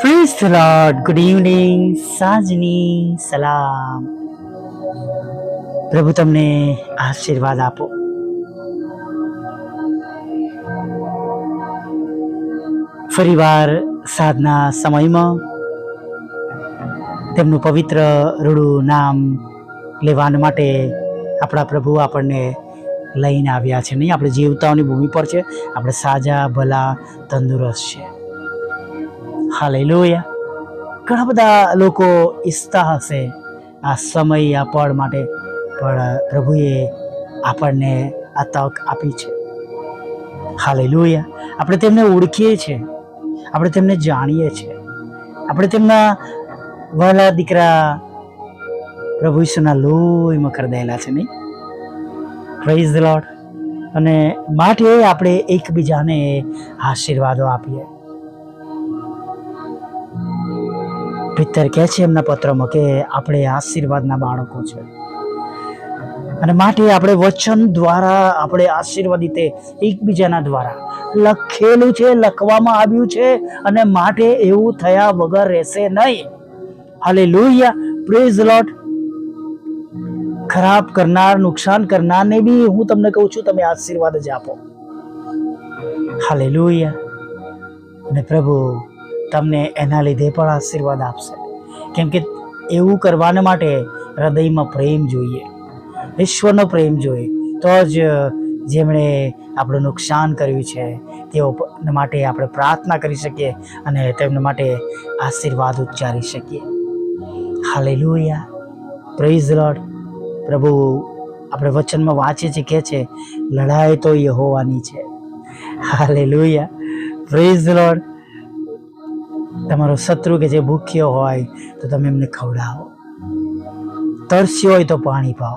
Please lord good evening સાંજની સલામ પ્રભુ તમને આશીર્વાદ આપો. ફરીવાર સાધના સમયમાં તેમનું પવિત્ર રૂડું નામ લેવાના માટે આપણા પ્રભુ આપણને લઈને આવ્યા છે. નહીં, આપણે જીવતાઓની ભૂમિ પર છે. આપણે સાજા, ભલા, તંદુરસ્ત છે હાલેલુયા. ઘણા બધા લોકો ઈચ્છતા હશે આ સમય, આ પળ માટે, પણ પ્રભુએ આપણને આ તક આપી છે. હાલેલુયા. આપણે તેમને ઓળખીએ છીએ. આપણે તેમને જાણીએ છીએ. આપણે તેમના વહાલા દીકરા પ્રભુ ઈશ્વરના લોહીમાં કરદાયેલા છે નહીં? પ્રેઝ ધ લોર્ડ અને માટે આપણે એકબીજાને આશીર્વાદો આપીએ. પિત્તર કહે છે એમના પત્રમાં કે આપણે આશીર્વાદના બાળકો છે. અને માટે આપણે વચન દ્વારા આપણે આશીર્વાદિત એકબીજાના દ્વારા લખેલું છે, લખવામાં આવ્યું છે અને માટે એવું થયા વગર રહેશે નહીં. હાલે લોહિયા પ્રેઝ લોટ ખરાબ કરનાર, નુકસાન કરનારને બી હું તમને કહું છું, તમે આશીર્વાદ જ આપો. હાલે લોહિયા અને પ્રભુ તમને એના લીધે પણ આશીર્વાદ આપશે. કેમ કે એવું કરવાને માટે હૃદયમાં પ્રેમ જોઈએ. ઈશ્વરનો પ્રેમ જોઈએ. તો જ જેમણે આપણું નુકસાન કર્યું છે, તેઓ માટે આપણે પ્રાર્થના કરી શકીએ અને તેમના માટે આશીર્વાદ ઉચ્ચારી શકીએ. હાલે હાલેલુયા પ્રેઝ લોડ પ્રભુ આપણે વચનમાં વાંચીએ છીએ કે છે, લડાઈ તો યહોવાની છે. હાલે હાલેલુયા પ્રેઝ લોર્ડ તમારો શત્રુ કે જે ભૂખ્યો હોય, તો તમે એમને ખવડાવો. તરસ્યો હોય તો પાણી પાઓ.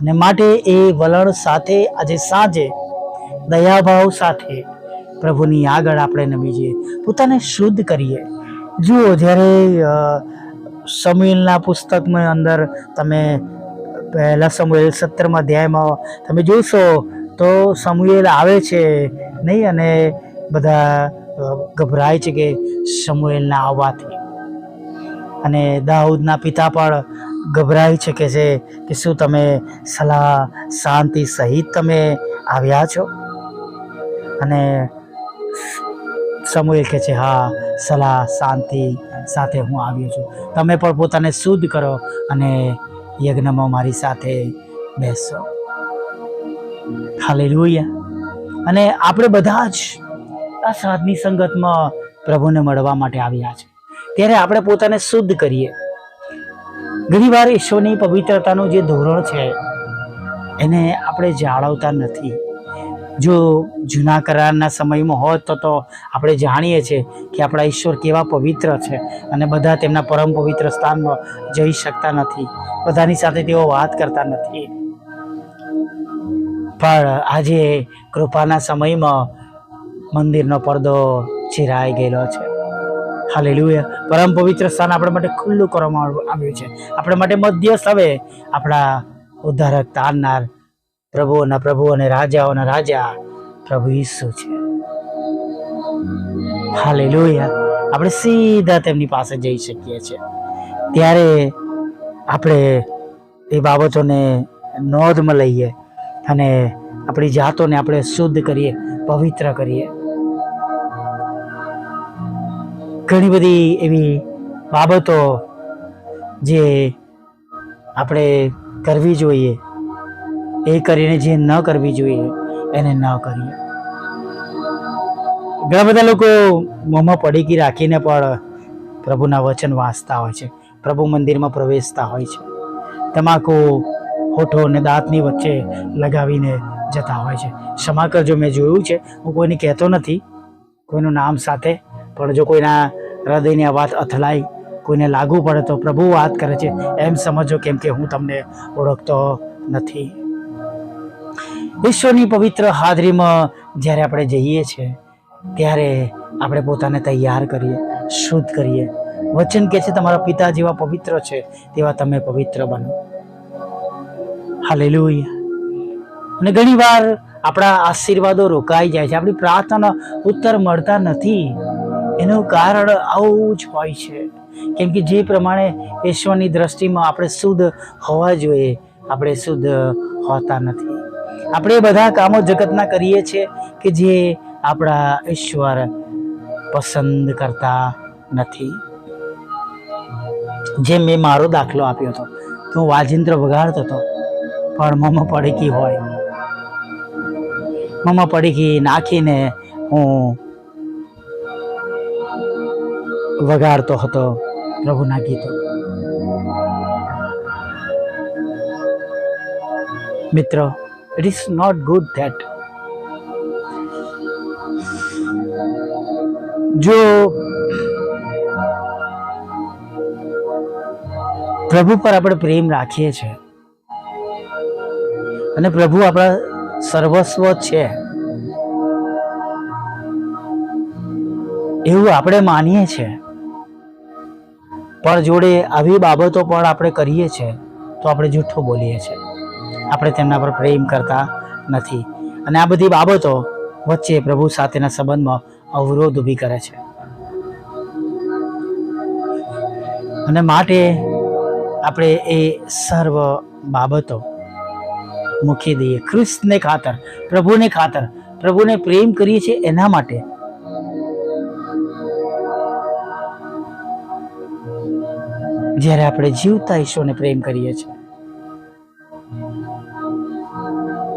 અને માટે એ વલણ સાથે, આજે સાંજે દયાભાવ સાથે પ્રભુની આગળ આપણે નમી જઈએ. પોતાને શુદ્ધ કરીએ. જુઓ, જ્યારે સમીલના પુસ્તકમાં અંદર તમે, પહેલાં સમુએલ સત્તરમાં અધ્યાયમાં તમે જોશો, તો સમુએલ આવે છે, નહીં? અને બધા ગભરાય છે કે સમુએલના આવવાથી. અને દાઉદના પિતા પણ ગભરાય છે કે છે કે શું તમે સલાહ શાંતિ સહિત તમે આવ્યા છો? અને સમુએલ કહે છે, હા, સલાહ શાંતિ સાથે હું આવ્યો છું. તમે પણ પોતાને શુદ્ધ કરો અને યજ્ઞમાં મારી સાથે બેસો. હાલેલુયા. અને આપણે બધા જ આ સાધની સંગતમાં પ્રભુને મળવા માટે આવ્યા છે. ત્યારે આપણે પોતાને શુદ્ધ કરીએ. ઘણીવાર ઈશ્વરની પવિત્રતાનું જે ધોરણ છે, એને આપણે જાળવતા નથી. જો જૂના કરારના સમયમાં હોત તો તો આપણે જાણીએ છીએ કે આપણા ઈશ્વર કેવા પવિત્ર છે અને બધા તેમના પરમ પવિત્ર સ્થાનમાં જઈ શકતા નથી. બધાની સાથે તેઓ વાત કરતા નથી. પણ આજે કૃપાના સમયમાં મંદિરનો પડદો ચિરાઈ ગયેલો છે. હાલેલુયા. પરમ પવિત્ર સ્થાન આપણા માટે ખુલ્લું કરવામાં આવ્યું છે. આપણા માટે મધ્યસ્થ હવે આપણા ઉદ્ધારક તારનાર પ્રભુઓના પ્રભુ અને રાજાઓના રાજા પ્રભુ ઈસુ છે. હાલેલુયા. આપણે સીધા તેમની પાસે જઈ શકીએ છીએ. ત્યારે આપણે એ બાબતોને નોંધમાં લઈએ અને આપણી જાતોને આપણે શુદ્ધ કરીએ, પવિત્ર કરીએ. ઘણી બધી એવી બાબતો જે આપણે કરવી જોઈએ. એ કરીને જે ન કરવી જોઈએ, એને ન કરીએ. ઘણા બધા લોકો મોંમાં પડીકી રાખીને પણ પ્રભુના વચન વાંચતા હોય છે. પ્રભુ મંદિરમાં પ્રવેશતા હોય છે. તમાકુ, હોઠો અને દાંતની વચ્ચે લગાવીને જતા હોય છે. ક્ષમા કરજો, મેં જોયું છે. હું કોઈને કહેતો નથી. કોઈનું નામ સાથે પણ જો કોઈના હૃદયની આ વાત અથડાઈ, કોઈને લાગુ પડે તો પ્રભુ વાત કરે છે. એમ સમજો કેમ કે હું તમને ઓળખતો નથી. ઈશ્વરની પવિત્ર હાજરીમાં જ્યારે આપણે જઈએ છીએ ત્યારે આપણે પોતાને તૈયાર કરીએ, શુદ્ધ કરીએ. વચન કે છે, તમારા પિતા જેવા પવિત્ર છે, તેવા તમે પવિત્ર બનો. હાલેલુયા. અને ઘણીવાર આપણા આશીર્વાદો રોકાઈ જાય છે. આપણી પ્રાર્થના ઉત્તર મળતા નથી. એનું કારણ આવું જ હોય છે. કેમ કે જે પ્રમાણે ઈશ્વરની દ્રષ્ટિમાં આપણે શુદ્ધ હોવા જોઈએ, આપણે શુદ્ધ હોતા નથી. આપણે બધા કામો જગતના કરીએ છીએ કે જે આપણા ઈશ્વર પસંદ કરતા નથી. જેમ મેં મારો દાખલો આપ્યો હતો, તો હું વાજિંત્ર વગાડતો હતો, પણ મમ્મા પડીકી હોય. મમ્મા પડીકી નાખીને હું વગાડતો હતો પ્રભુના ગીતો. મિત્રો it is not good that જો પ્રભુ પર આપણે પ્રેમ રાખીએ છીએ અને પ્રભુ આપણા સર્વસ્વ છે, એવું આપણે માનીએ છીએ પણ જોડે આવી બાબતો પણ આપણે કરીએ છીએ, તો આપણે જૂઠ્ઠો બોલીએ છીએ. આપણે તેમના પર પ્રેમ કરતા નથી. અને આ બધી બાબતો વચ્ચે પ્રભુ સાથેના સંબંધમાં અવરોધ ઊભી કરે છે. અને માટે આપણે એ સર્વ બાબતો મૂકી દઈએ. ખ્રિસ્તને ખાતર, પ્રભુને ખાતર, પ્રભુને પ્રેમ કરીએ છીએ એના માટે જ્યારે આપણે જીવતા ઈશ્વરને પ્રેમ કરીએ છીએ.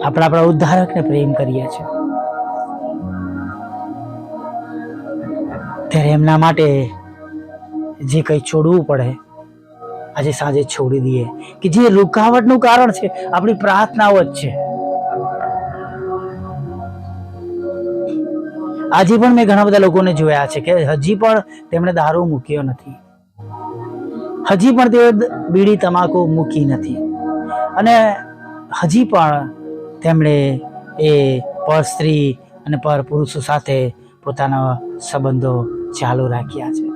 આપણે આપણા ઉદ્ધારકને પ્રેમ કરીએ છીએ. ત્યારે એમના માટે જે કંઈ છોડવું પડે, આજે સાંજે છોડી દઈએ. કે જે રૂકાવટનું કારણ છે, આપણી પ્રાર્થનાઓ જ છે. આજે પણ મેં ઘણા બધા લોકોને જોયા છે કે હજી પણ તેમણે દારૂ મૂક્યો નથી. હજી પણ તેઓ બીડી તમાકુ મૂકી નથી. અને હજી પણ તેમણે એ પર સ્ત્રી અને પર પુરુષો સાથે પોતાના સંબંધો ચાલુ રાખ્યા છે.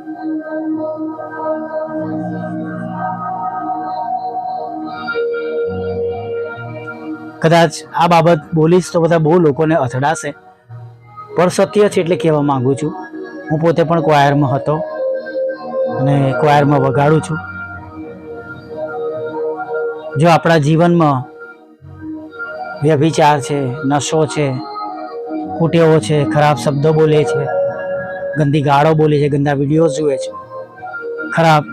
કદાચ આ બાબત બોલીશ તો બધા બહુ લોકોને અથડાશે. પણ સત્ય છે એટલે કહેવા માંગુ છું. હું પોતે પણ ક્વાયરમાં હતો. અને ક્વાયરમાં વગાડું છું. જો આપણા જીવનમાં વ્યભિચાર છે, નશો છે, કુટેવો છે, ખરાબ શબ્દો બોલે છે, ગંદી ગાળો બોલે છે, ગંદા વીડિયો જુએ છે, ખરાબ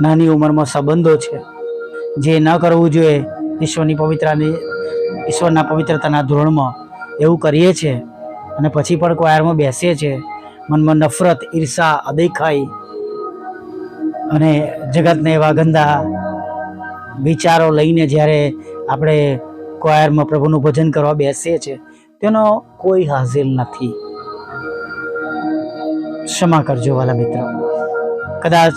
નાની ઉંમરમાં સંબંધો છે, જે ન કરવું જોઈએ, ઈશ્વરની પવિત્રાની, ઈશ્વરના પવિત્રતાના ધોરણમાં એવું કરીએ છીએ અને પછી પણ ક્વાયરમાં બેસીએ છીએ મનમાં નફરત, ઈર્ષા, અદેખાઈ અને જગતને એવા ગંદા વિચારો લઈને જ્યારે આપણે કોયરમાં પ્રભુનું ભજન કરવા બેસીએ છીએ, તેનો કોઈ હાજિર નથી. ક્ષમા કરજો વાલા મિત્રો. કદાચ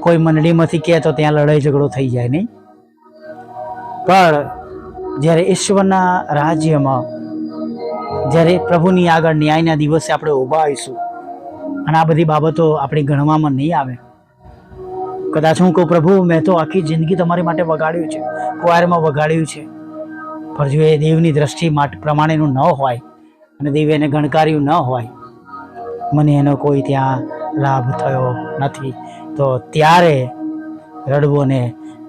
કોઈ મંડળીમાંથી કહે તો ત્યાં લડાઈ ઝઘડો થઈ જાય નહીં. પણ જ્યારે ઈશ્વરના રાજ્યમાં જ્યારે પ્રભુની આગળ ન્યાયના દિવસે આપણે ઊભા આવીશું. અને આ બધી બાબતો આપણી ગણવામાં નહીં આવે. કદાચ હું કહું, પ્રભુ, મેં તો આખી જિંદગી તમારી માટે વગાડ્યું છે. કુવારમાં વગાડ્યું છે. પણ જો એ દેવની દ્રષ્ટિ પ્રમાણેનું ન હોય અને દેવે એને ગણકાર્યું ન હોય, મને એનો કોઈ ત્યાં લાભ થયો નથી. તો ત્યારે રડવો ને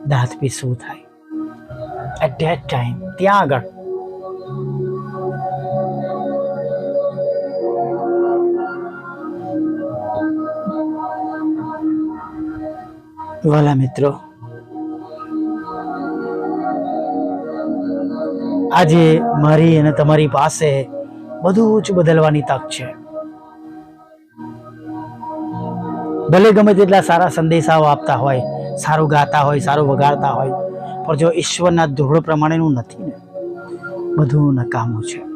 દાંત પીસવું થાય. એટ ધેટ ટાઈમ ત્યાં આગળ વાલા મિત્રો આજે મારી અને તમારી પાસે બધું જ બદલવાની તક છે. ભલે ગમે તેટલા સારા સંદેશાઓ આપતા હોય, સારું ગાતા હોય, સારું વગાડતા હોય, પણ જો ઈશ્વરના ધોરણ પ્રમાણેનું નથી ને, બધું નકામું છે.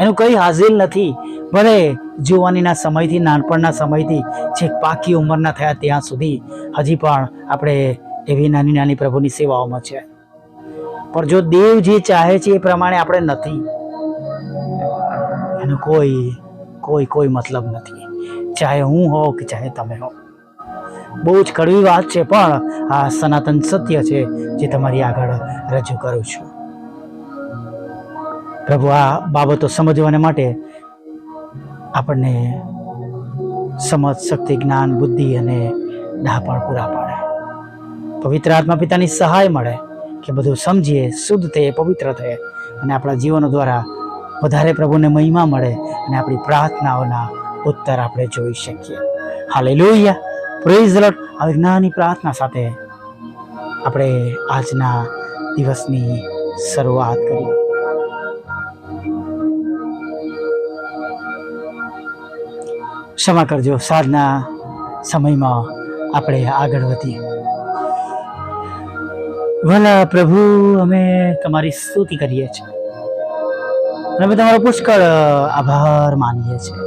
એનું કંઈ હાજિલ નથી. ભલે જુવાનીના સમયથી, નાનપણના સમયથી છેક પાકી ઉંમરના થયા ત્યાં સુધી, હજી પણ આપણે એવી નાની નાની પ્રભુની સેવાઓમાં છે. પણ જો દેવ જે ચાહે છે એ પ્રમાણે આપણે નથી. એનો કોઈ કોઈ કોઈ મતલબ નથી. ચાહે હું હો કે ચાહે તમે હો બહુ જ કડવી વાત છે, પણ આ સનાતન સત્ય છે જે તમારી આગળ રજૂ કરું છું. પ્રભુ, આ બાબતો સમજવાને માટે આપણને સમજ, શક્તિ, જ્ઞાન, બુદ્ધિ અને ડાપણ પૂરા પાડે. પવિત્ર આત્મા પિતાની સહાય મળે કે બધું સમજીએ, શુદ્ધ થઈએ, પવિત્ર થઈએ અને આપણા જીવનો દ્વારા વધારે પ્રભુને મહિમા મળે અને આપણી પ્રાર્થનાઓના ઉત્તર આપણે જોઈ શકીએ. હાલે લોહિયા પ્રેઝ લોટ આવી જ્ઞાની પ્રાર્થના સાથે આપણે આજના દિવસની શરૂઆત કરીએ. ક્ષમા કરજો. સાંજના સમયમાં આપણે આગળ વધીએ. ભલા પ્રભુ, અમે તમારી સ્તુતિ કરીએ છીએ. અમે તમારો પુષ્કળ આભાર માનીએ છીએ.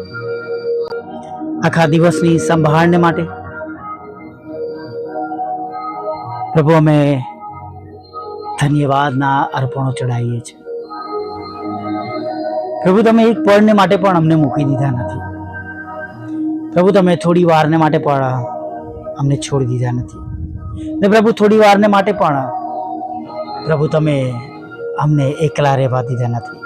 આખા દિવસની સંભાળને માટે. પ્રભુ, અમે ધન્યવાદના અર્પણો ચડાવીએ છીએ. પ્રભુ, તમે એક પળને માટે પણ અમને મૂકી દીધા નથી. પ્રભુ, તમે થોડી વારને માટે પણ અમને છોડી દીધા નથી. ને પ્રભુ, થોડી વારને માટે પણ પ્રભુ, તમે અમને એકલા રહેવા દીધા નથી.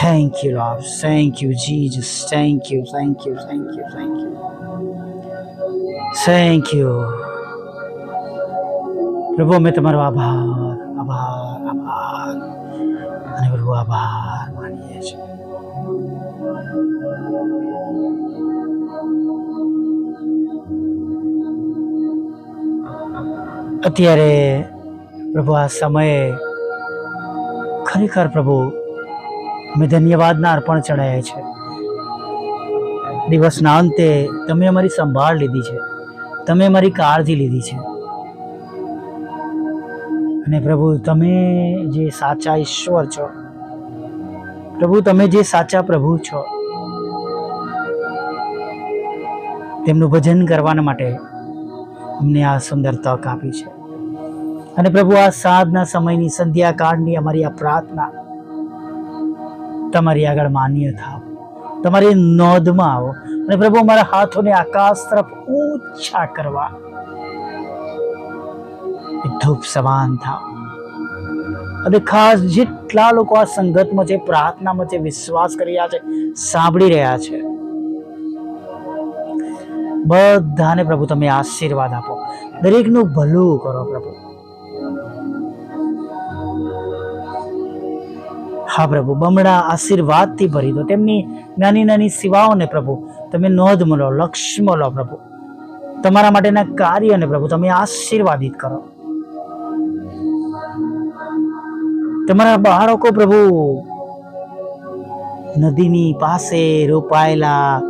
Thank you lord thank you Jesus thank you thank you thank you thank you thank you પ્રભુ, અમે તમારો આભાર આભાર આભાર. અને પ્રભુ, આભાર માનીએ છીએ. અત્યારે પ્રભુ આ સમયે ખરેખર પ્રભુ અમે ધન્યવાદના અર્પણ ચડાયા છે. દિવસના અંતે તમે અમારી સંભાળ લીધી છે. તમે અમારી કાળજી લીધી છે. અને પ્રભુ તમે જે સાચા ઈશ્વર છો, પ્રભુ તમે જે સાચા પ્રભુ છો, તેમનું ભજન કરવાના માટે અમને આ સુંદર તક આપી છે. અને પ્રભુ, આ સાધના સમયની સંધ્યાકાળની અમારી આ પ્રાર્થના તમારી આગળ માન્ય થાવ. તમારી નોંધમાં આવો. અને પ્રભુ, અમારા હાથોને આકાશ તરફ ઊંચા કરવા. ધૂપ સમાન થાવ. અને ખાસ જેટલા લોકો આ સંગતમાં છે, પ્રાર્થનામાં છે વિશ્વાસ કરી રહ્યા છે, સાંભળી રહ્યા છે બધાને પ્રભુ તમે આશીર્વાદ આપો. દરેકનું ભલું કરો પ્રભુ. હા પ્રભુ, બમણા આશીર્વાદથી ભરી દો. તેમની નાની નાની સેવાઓને પ્રભુ, તમે નોંધમાં લો, લક્ષ્યમાં લો પ્રભુ. તમારા માટેના કાર્યને પ્રભુ, તમે આશીર્વાદિત કરો. તમારા બાળકો પ્રભુ, નદીની પાસે રોપાયેલા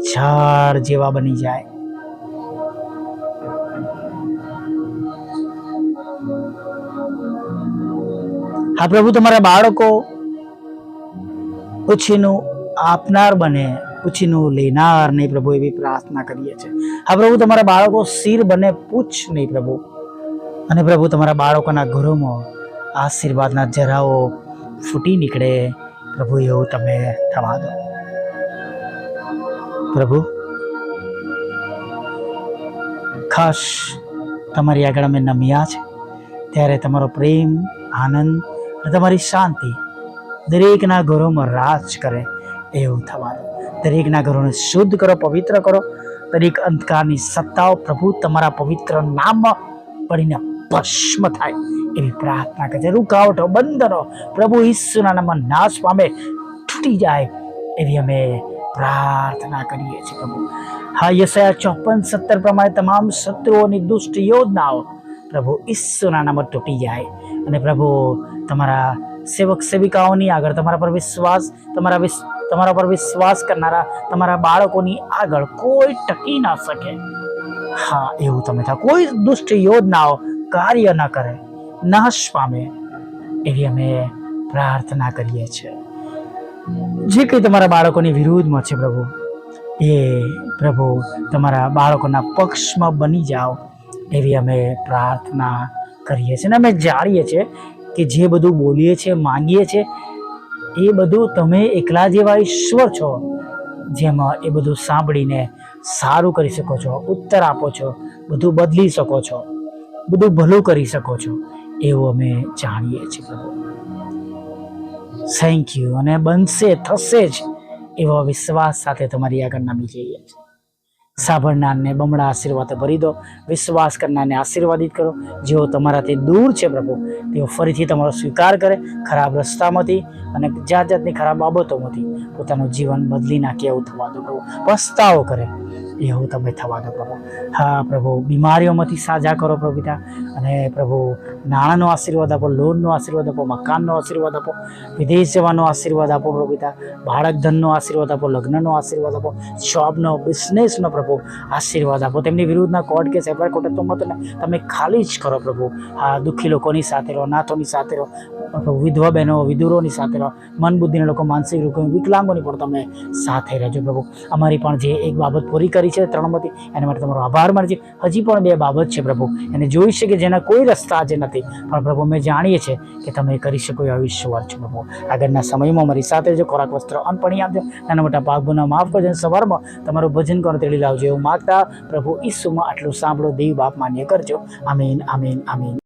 ઝાડ જેવા બની જાય. હા, પ્રભુ, તમારા બાળકો ઉછીનું આપનાર બને ઉછીનું લેનાર નહીં પ્રભુ, એવી પ્રાર્થના કરીએ છીએ. હા, પ્રભુ, તમારા બાળકો શિર બને, પૂછ નહીં પ્રભુ. અને પ્રભુ, તમારા બાળકોના ઘરોમાં આશીર્વાદના જરાઓ ફૂટી નીકળે. પ્રભુ, એવું તમે થવા દો. પ્રભુ. ખાસ તમારી આગળ અમે નમ્યા છે. ત્યારે તમારો પ્રેમ, આનંદ અને તમારી શાંતિ દરેકના ઘરોમાં રાજ કરે એવું થવાનું. દરેકના ઘરોને શુદ્ધ કરો, પવિત્ર કરો. દરેક અંધકારની સત્તાઓ પ્રભુ તમારા પવિત્ર નામમાં પડીને ભસ્મ થાય એવી પ્રાર્થના કરે છે રૂકાવટો, બંધનો પ્રભુ ઈસુના નામમાં નાશ પામે, તૂટી જાય એવી અમે પ્રાર્થના કરીએ છીએ પ્રભુ. હા, યશયા ચોપન સત્તર પ્રમાણે તમામ શત્રુઓની દુષ્ટ યોજનાઓ પ્રભુ ઈસુના નામમાં તૂટી જાય. અને પ્રભુ, તમારા સેવક સેવિકાઓની આગળ, તમારા પર વિશ્વાસ, તમારા વિશ, તમારા પર વિશ્વાસ કરનારા તમારા બાળકોની આગળ કોઈ ટકી ના શકે. હા, એવું તમે થાય કોઈ દુષ્ટ યોજનાઓ કાર્ય ન કરે, નાશ પામે, એવી અમે પ્રાર્થના કરીએ છીએ. જે કંઈ તમારા બાળકોની વિરુદ્ધમાં છે પ્રભુ, એ પ્રભુ તમારા બાળકોના પક્ષમાં બની જાઓ એવી અમે પ્રાર્થના કરીએ છીએ. અને અમે જાણીએ છીએ કે જે બધું બોલીએ છીએ, માંગીએ છીએ, એ બધું તમે એકલા જેવા ઈશ્વર છો, જેમાં એ બધું સાંભળીને સારું કરી શકો છો, ઉત્તર આપો છો, બધું બદલી શકો છો, બધું ભલું કરી શકો છો, એવું અમે જાણીએ છીએ પ્રભુ. થેન્ક યુ અને બનશે, થશે જ એવો વિશ્વાસ સાથે તમારી આગળ નામી જઈએ છીએ. સાંભળનારને બમણા આશીર્વાદ ભરી દો. વિશ્વાસ કરનારને આશીર્વાદિત કરો. જેઓ તમારાથી દૂર છે પ્રભુ, તેઓ ફરીથી તમારો સ્વીકાર કરે. ખરાબ રસ્તામાંથી અને જાત જાતની ખરાબ બાબતોમાંથી પોતાનું જીવન બદલી નાખે એવું થવા દો પ્રભુ. પસ્તાવો કરે. એવું તમે થવા દો પ્રભુ. હા પ્રભુ, બીમારીઓમાંથી સાજા કરો પ્રભુતા અને પ્રભુ નાણાંનો આશીર્વાદ આપો, લોનનો આશીર્વાદ આપો, મકાનનો આશીર્વાદ આપો વિદેશ સેવાનો આશીર્વાદ આપો પ્રભુ પિતા બાળક ધનનો આશીર્વાદ આપો, લગ્નનો આશીર્વાદ આપો જોબનો બિઝનેસનો પ્રભુ આશીર્વાદ આપો. તેમની વિરુદ્ધના કોર્ટ કેસ, એફઆઈઆર કોર્ટ તોમતને તમે ખાલી જ કરો પ્રભુ. આ દુઃખી લોકોની સાથે રહો નાથોની સાથે રહો વિધવા બહેનો, વિધુરોની સાથે રહો મન બુદ્ધિના લોકો, માનસિક લોકો વિકલાંગોની પણ તમે સાથે રહેજો પ્રભુ. અમારી પણ જે એક બાબત પૂરી કરી છે ત્રણમાંથી એના માટે તમારો આભાર માનજે હજી પણ બે બાબત છે પ્રભુ. એને જોઈ શકે કે જેના કોઈ રસ્તા જેના પણ પ્રભુ, અમે જાણીએ છીએ કે તમે કરી શકો એ વિશ્વાસ છો પ્રભુ. આગળના સમયમાં અમારી સાથે જો ખોરાક, વસ્ત્ર, અન્ન, પાણી આપજો. નાના મોટા પાક ગુના માફ કરજો સવારમાં તમારું ભજન કરો તેડી લાવજો એવું માગતા પ્રભુ ઈસુમાં આટલું સાંભળો, દેવ બાપ માન્ય કરજો. આમીન આમીન આમીન.